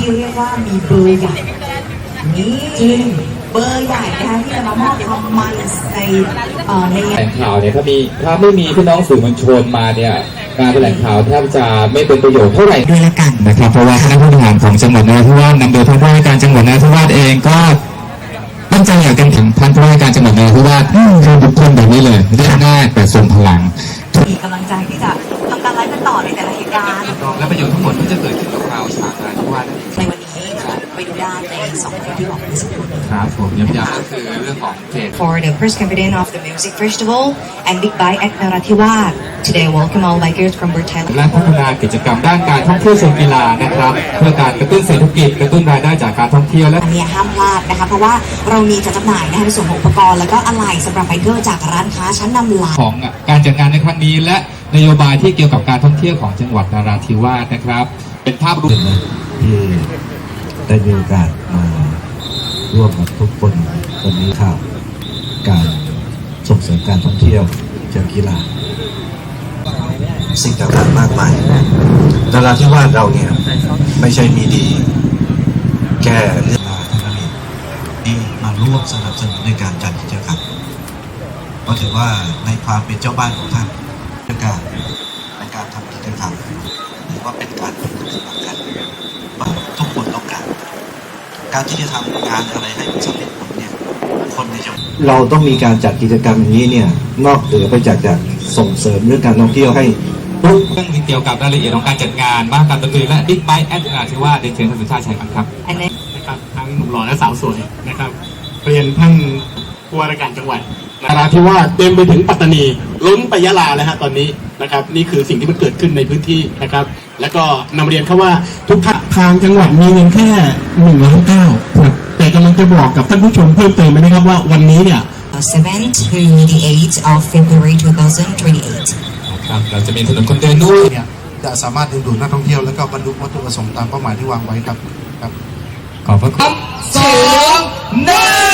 ที่เรียกว่ามีเบอร์ใหญ่นี่เบอร์ใหญ่นะคะที่จะมามอบความมันในเอ่อในแถลงข่าวเนี่ยถ้ามีถ้าไม่มีพี่น้องสื่อมวลชนมาเนี่ยการแถลงข่าวแทบจะไม่เป็นประโยชน์เท่าไหร่ด้วยละกันนะครับเพราะว่าคณะผู้บริหารของจังหวัดนราธิวาสนำโดยท่านผู้ว่าการจังหวัดนราธิวาสเองก็ตั้งใจอยากกันถึงท่านผู้ว่าการจังหวัดนราธิวาสคือบุคคลแบบนี้เลยเรียกง่ายแต่ทรงพลัง มีกำลังใจที่จะทำการไลฟ์กันต่อในแต่ละเหตุการณ์และประโยชน์ทั้งหมดที่จะเกิดขึ้นกับชาวฉางนราธิวาสในวันนี้ไปดูได้ในสองคนที่บอกเมื่อสักครู่นี้ครับผมย้ำๆก็คือเรื่องของเขต For the first campaign of the music festival and Big Bite at Narathiwat today welcome all bikers from Burthai และพัฒนากิจกรรมด้านการท่องเที่ยวเชิงกีฬานะครับ เพื่อการกระตุ้นเศรษฐกิจกระตุ้นรายได้จากการท่องเที่ยวและอันนี้ห้ามพลาดนะคะ เพราะว่าเรามีจัดจำหน่ายนะคะในส่วนของอุปกรณ์แล้วก็อะไหล่สำหรับไบเกอร์จากร้านค้าชั้นนำหลายของการจัดงานในครั้งนี้ และนโยบายที่เกี่ยวกับการท่องเที่ยวของจังหวัดนราธิวาสนะครับ เป็นภาพรวมที่ได้มีโอกาสมาร่วมกับทุกคนวันนี้ข่าวการส่งเสริมการท่องเที่ยวเชิงกีฬา สิ่งต่างๆมากมายนราธิวาสเราเนี่ย ไม่ใช่มีดี แค่เรื่องราวที่มาร่วมสนับสนุนในการจัดกิจกรรมก็ถือว่าในความเป็นเจ้าบ้านของท่านในการในการทำกิจกรรมถือว่าเป็นการเป็นสมัครกันว่าทุกคนต้องการการที่จะทำงานอะไรให้มันสำเร็จผลเนี่ยคนในจังหวัดเราต้องมีการจัดกิจกรรมอย่างนี้เนี่ยนอกเหนือไปจากจะส่งเสริมเรื่องการท่องเที่ยวให้ ทุกเรื่องที่เกี่ยวกับรายละเอียดของการจัดงานมหากรรมดนตรีและบิ๊กไบค์แอดนราธิวาสเดนเชิญท่านสุชาติชัยกันครับอันนี้นะครับทั้งหนุ่มหล่อและสาวสวยนะครับเรียนท่านผู้ว่าราชการจังหวัดนราธิวาสเต็มไปถึงปัตตานีล้นไปยะลาแล้วฮะตอนนี้นะครับ นี่คือสิ่งที่มันเกิดขึ้นในพื้นที่นะครับ แล้วก็นำเรียนเขาว่าทุกท่าทางจังหวัดมีเงินแค่หนึ่งล้านเก้าแต่กำลังจะบอกกับท่านผู้ชมเพิ่มเติมไปนะครับว่าวันนี้เนี่ย 7th to the 8th of February 2028 ครับเราจะมีถนนคนเดินด้วยเนี่ยจะสามารถดึงดูดนักท่องเที่ยวและก็บรรลุวัตถุประสงค์ตามเป้าหมายที่วางไว้ครับครับ ขอบพระคุณสองหนึ่ง